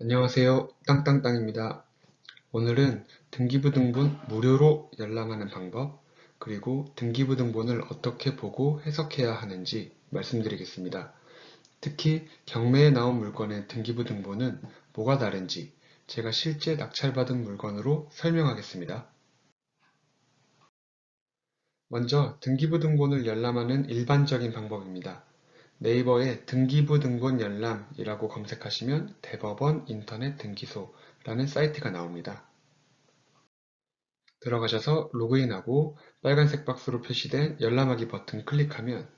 안녕하세요. 땅땅땅입니다. 오늘은 등기부등본 무료로 열람하는 방법, 그리고 등기부등본을 어떻게 보고 해석해야 하는지 말씀드리겠습니다. 특히 경매에 나온 물건의 등기부등본은 뭐가 다른지 제가 실제 낙찰받은 물건으로 설명하겠습니다. 먼저 등기부등본을 열람하는 일반적인 방법입니다. 네이버에 등기부 등본 열람이라고 검색하시면 대법원 인터넷 등기소라는 사이트가 나옵니다. 들어가셔서 로그인하고 빨간색 박스로 표시된 열람하기 버튼 클릭하면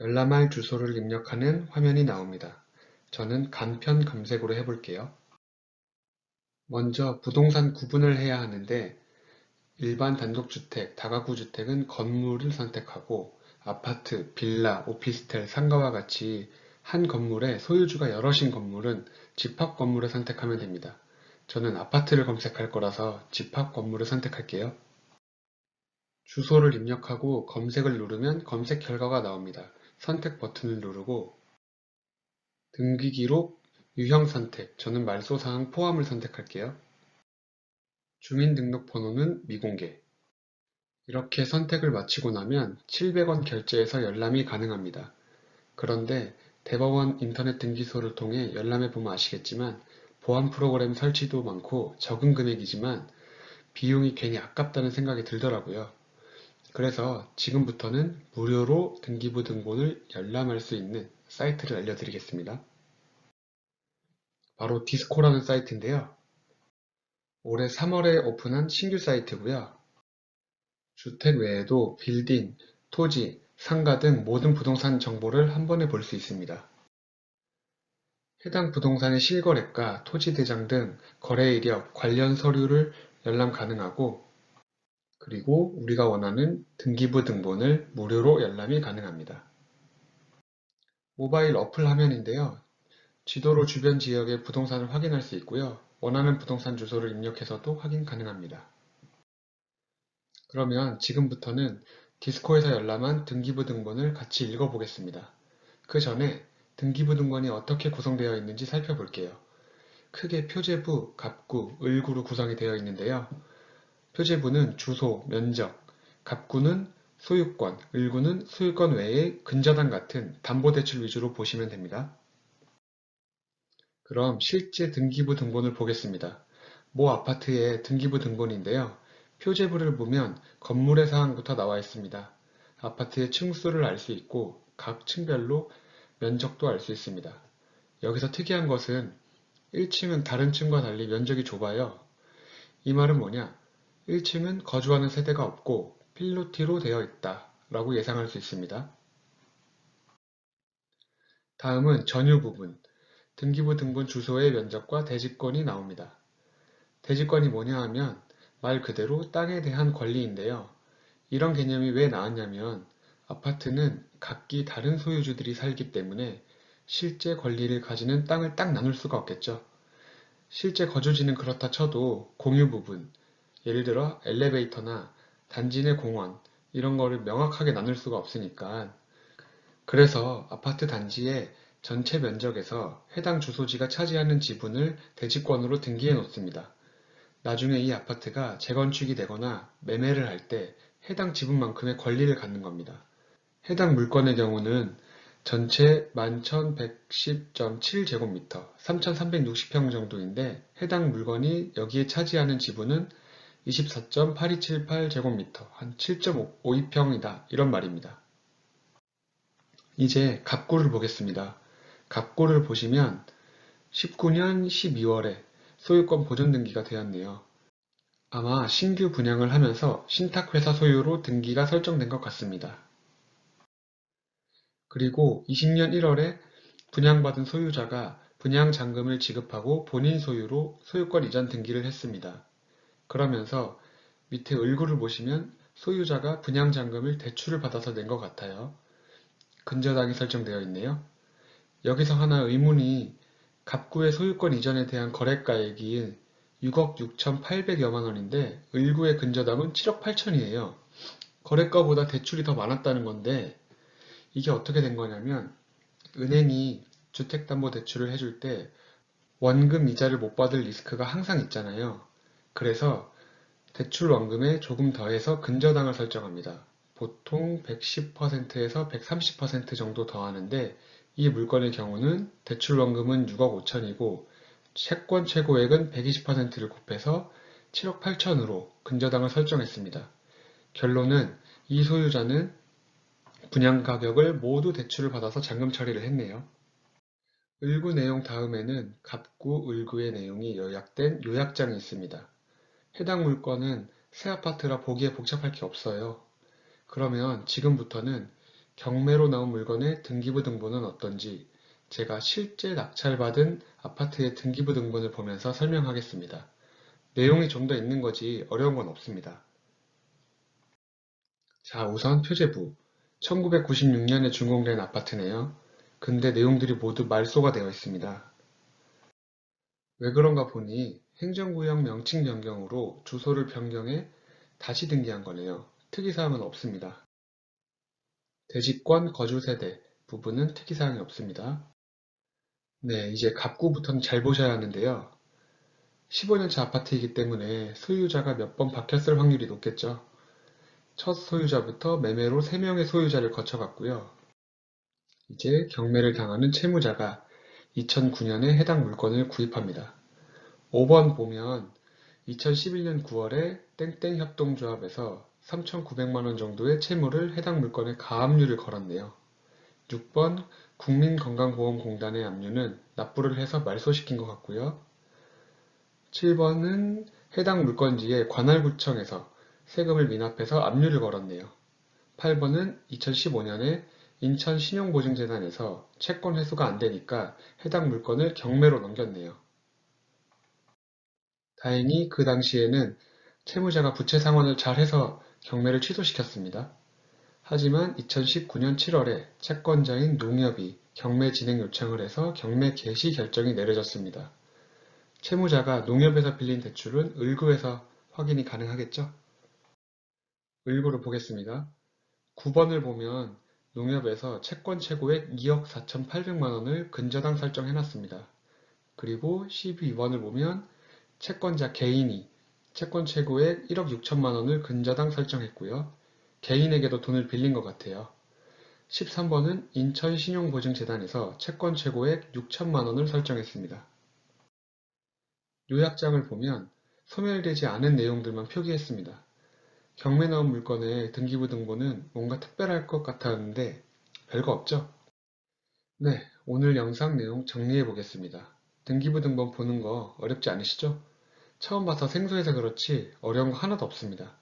열람할 주소를 입력하는 화면이 나옵니다. 저는 간편 검색으로 해볼게요. 먼저 부동산 구분을 해야 하는데 일반 단독주택, 다가구 주택은 건물을 선택하고 아파트, 빌라, 오피스텔, 상가와 같이 한 건물에 소유주가 여럿인 건물은 집합 건물을 선택하면 됩니다. 저는 아파트를 검색할 거라서 집합 건물을 선택할게요. 주소를 입력하고 검색을 누르면 검색 결과가 나옵니다. 선택 버튼을 누르고 등기 기록, 유형 선택, 저는 말소사항 포함을 선택할게요. 주민등록번호는 미공개, 이렇게 선택을 마치고 나면 700원 결제해서 열람이 가능합니다. 그런데 대법원 인터넷 등기소를 통해 열람해 보면 아시겠지만 보안 프로그램 설치도 많고 적은 금액이지만 비용이 괜히 아깝다는 생각이 들더라고요. 그래서 지금부터는 무료로 등기부 등본을 열람할 수 있는 사이트를 알려드리겠습니다. 바로 디스코라는 사이트인데요. 올해 3월에 오픈한 신규 사이트고요. 주택 외에도 빌딩, 토지, 상가 등 모든 부동산 정보를 한 번에 볼 수 있습니다. 해당 부동산의 실거래가, 토지 대장 등 거래 이력, 관련 서류를 열람 가능하고 그리고 우리가 원하는 등기부 등본을 무료로 열람이 가능합니다. 모바일 어플 화면인데요. 지도로 주변 지역의 부동산을 확인할 수 있고요. 원하는 부동산 주소를 입력해서도 확인 가능합니다. 그러면 지금부터는 디스코에서 열람한 등기부 등본을 같이 읽어보겠습니다. 그 전에 등기부 등본이 어떻게 구성되어 있는지 살펴볼게요. 크게 표제부, 갑구, 을구로 구성이 되어 있는데요. 표제부는 주소, 면적, 갑구는 소유권, 을구는 소유권 외에 근저당 같은 담보대출 위주로 보시면 됩니다. 그럼 실제 등기부 등본을 보겠습니다. 모 아파트의 등기부 등본인데요. 표제부를 보면 건물의 사항부터 나와 있습니다. 아파트의 층수를 알 수 있고 각 층별로 면적도 알 수 있습니다. 여기서 특이한 것은 1층은 다른 층과 달리 면적이 좁아요. 이 말은 뭐냐? 1층은 거주하는 세대가 없고 필로티로 되어 있다 라고 예상할 수 있습니다. 다음은 전유 부분, 등기부 등본 주소의 면적과 대지권이 나옵니다. 대지권이 뭐냐 하면 말 그대로 땅에 대한 권리인데요. 이런 개념이 왜 나왔냐면 아파트는 각기 다른 소유주들이 살기 때문에 실제 권리를 가지는 땅을 딱 나눌 수가 없겠죠. 실제 거주지는 그렇다 쳐도 공유 부분, 예를 들어 엘리베이터나 단지 내 공원 이런 거를 명확하게 나눌 수가 없으니까 그래서 아파트 단지의 전체 면적에서 해당 주소지가 차지하는 지분을 대지권으로 등기해 놓습니다. 나중에 이 아파트가 재건축이 되거나 매매를 할 때 해당 지분만큼의 권리를 갖는 겁니다. 해당 물건의 경우는 전체 11,110.7제곱미터, 3,360평 정도인데 해당 물건이 여기에 차지하는 지분은 24.8278제곱미터, 한 7.52평이다 이런 말입니다. 이제 갑구를 보겠습니다. 갑구를 보시면 19년 12월에 소유권 보존 등기가 되었네요. 아마 신규 분양을 하면서 신탁회사 소유로 등기가 설정된 것 같습니다. 그리고 20년 1월에 분양받은 소유자가 분양잔금을 지급하고 본인 소유로 소유권 이전 등기를 했습니다. 그러면서 밑에 을구를 보시면 소유자가 분양잔금을 대출을 받아서 낸 것 같아요. 근저당이 설정되어 있네요. 여기서 하나 의문이 갑구의 소유권 이전에 대한 거래가액이 6억 6,800여만 원인데 을구의 근저당은 7억 8천이에요. 거래가보다 대출이 더 많았다는 건데 이게 어떻게 된 거냐면 은행이 주택담보대출을 해줄 때 원금 이자를 못 받을 리스크가 항상 있잖아요. 그래서 대출 원금에 조금 더해서 근저당을 설정합니다. 보통 110%에서 130% 정도 더하는데 이 물건의 경우는 대출 원금은 6억 5천이고 채권 최고액은 120%를 곱해서 7억 8천으로 근저당을 설정했습니다. 결론은 이 소유자는 분양 가격을 모두 대출을 받아서 잔금 처리를 했네요. 을구 내용 다음에는 갑구, 을구의 내용이 요약된 요약장이 있습니다. 해당 물건은 새 아파트라 보기에 복잡할 게 없어요. 그러면 지금부터는 경매로 나온 물건의 등기부 등본은 어떤지 제가 실제 낙찰받은 아파트의 등기부 등본을 보면서 설명하겠습니다. 내용이 좀 더 있는 거지 어려운 건 없습니다. 자, 우선 표제부. 1996년에 준공된 아파트네요. 근데 내용들이 모두 말소가 되어 있습니다. 왜 그런가 보니 행정구역 명칭 변경으로 주소를 변경해 다시 등기한 거네요. 특이사항은 없습니다. 대지권 거주세대 부분은 특이사항이 없습니다. 네, 이제 갑구부터는 잘 보셔야 하는데요. 15년차 아파트이기 때문에 소유자가 몇 번 바뀌었을 확률이 높겠죠. 첫 소유자부터 매매로 3명의 소유자를 거쳐갔고요. 이제 경매를 당하는 채무자가 2009년에 해당 물건을 구입합니다. 5번 보면 2011년 9월에 땡땡 협동조합에서 3,900만원 정도의 채무를 해당 물건에 가압류를 걸었네요. 6번 국민건강보험공단의 압류는 납부를 해서 말소시킨 것 같고요. 7번은 해당 물건지에 관할구청에서 세금을 미납해서 압류를 걸었네요. 8번은 2015년에 인천신용보증재단에서 채권 회수가 안 되니까 해당 물건을 경매로 넘겼네요. 다행히 그 당시에는 채무자가 부채 상환을 잘해서 경매를 취소시켰습니다. 하지만 2019년 7월에 채권자인 농협이 경매 진행 요청을 해서 경매 개시 결정이 내려졌습니다. 채무자가 농협에서 빌린 대출은 을구에서 확인이 가능하겠죠? 을구를 보겠습니다. 9번을 보면 농협에서 채권 최고액 2억 4,800만원을 근저당 설정해놨습니다. 그리고 12번을 보면 채권자 개인이 채권 최고액 1억 6천만 원을 근저당 설정했고요. 개인에게도 돈을 빌린 것 같아요. 13번은 인천신용보증재단에서 채권 최고액 6천만 원을 설정했습니다. 요약장을 보면 소멸되지 않은 내용들만 표기했습니다. 경매 나온 물건의 등기부 등본은 뭔가 특별할 것 같았는데 별거 없죠? 네, 오늘 영상 내용 정리해 보겠습니다. 등기부 등본 보는 거 어렵지 않으시죠? 처음 봐서 생소해서 그렇지 어려운 거 하나도 없습니다.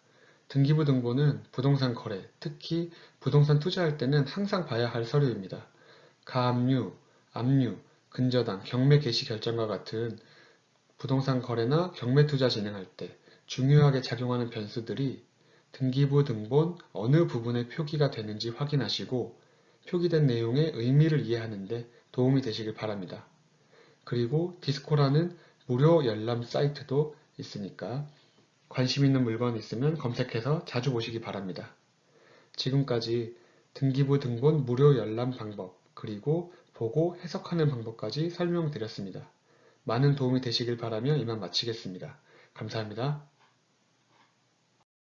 등기부 등본은 부동산 거래, 특히 부동산 투자할 때는 항상 봐야 할 서류입니다. 가압류, 압류, 근저당, 경매 개시 결정과 같은 부동산 거래나 경매 투자 진행할 때 중요하게 작용하는 변수들이 등기부 등본 어느 부분에 표기가 되는지 확인하시고 표기된 내용의 의미를 이해하는 데 도움이 되시길 바랍니다. 그리고 디스코라는 무료 열람 사이트도 있으니까 관심 있는 물건 있으면 검색해서 자주 보시기 바랍니다. 지금까지 등기부 등본 무료 열람 방법 그리고 보고 해석하는 방법까지 설명드렸습니다. 많은 도움이 되시길 바라며 이만 마치겠습니다. 감사합니다.